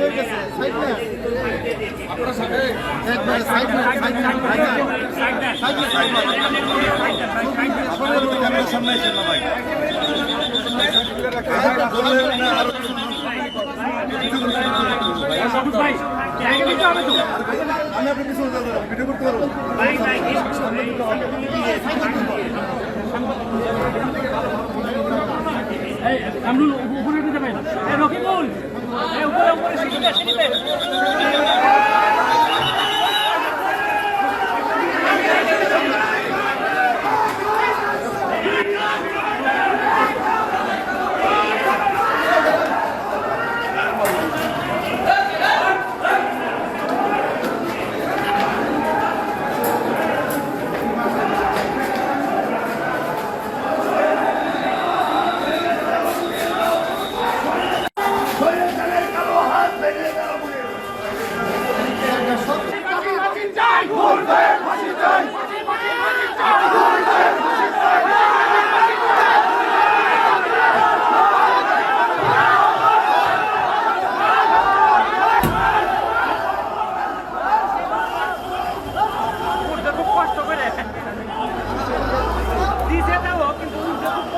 হয়ে গেছে সাইড না একবারে সাইড না সাইড না সাইড না সাইড না ক্যামেরার সামনে এসে না ভাই আমি আপনার পিছনে যাব ভিডিও করতে পারব কামরুল উপরে যাবেন রকিবুল! উপরে উপরে সিঁড়িতে সিঁড়িতে উঠতে খুব কষ্ট করে দিছে তাও কিন্তু উঠতে খুব কষ্ট করে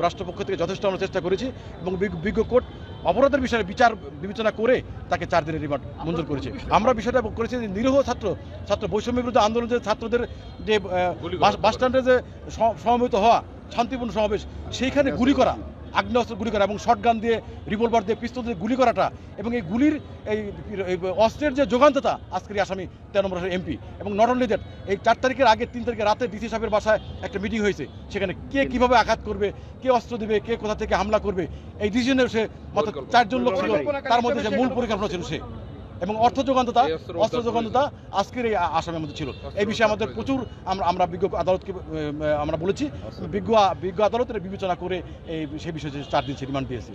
রাষ্ট্রপক্ষ থেকে যথেষ্ট আমরা চেষ্টা করেছি এবং বিজ্ঞ- কোর্ট অপরাধের বিষয়ে বিচার বিবেচনা করে তাকে চার দিনের রিমান্ড মঞ্জুর করেছে। আমরা বিষয়টা করেছি যে নিরীহ ছাত্র ছাত্র বৈষম্য বিরুদ্ধে আন্দোলন যে ছাত্রদের যে বাস স্ট্যান্ডে যে সমবেত হওয়া শান্তিপূর্ণ সমাবেশ সেইখানে গুলি করা। আগ্নেয়াস্ত্র গুলি করা এবং শটগান দিয়ে রিভলভার দিয়ে পিস্তল দিয়ে গুলি করাটা এবং এই গুলির এই অস্ত্রের যে যোগান্ততা আজকের আসামি তেরো নম্বর এমপি এবং নট অনলি দ্যাট এই চার তারিখের আগে তিন তারিখে রাতে ডিসি সাহেবের বাসায় একটা মিটিং হয়েছে। সেখানে কে কীভাবে আঘাত করবে কে অস্ত্র দেবে কে কোথা থেকে হামলা করবে এই ডিসিশনের সে মাত্র চারজন লোক ছিল তার মধ্যে সে মূল পরিকল্পনা ছিল সে। এবং অর্থ যোগান্ততা অস্ত্র যোগান্ততা আজকের এই আসামের মধ্যে ছিল। এই বিষয়ে আমাদের প্রচুর আমরা আমরা বিজ্ঞ আদালতকে আমরা বলেছি বিজ্ঞ বিজ্ঞ আদালতের বিবেচনা করে এই সেই বিষয়ে চার দিন সে রিমান্ড দিয়েছি।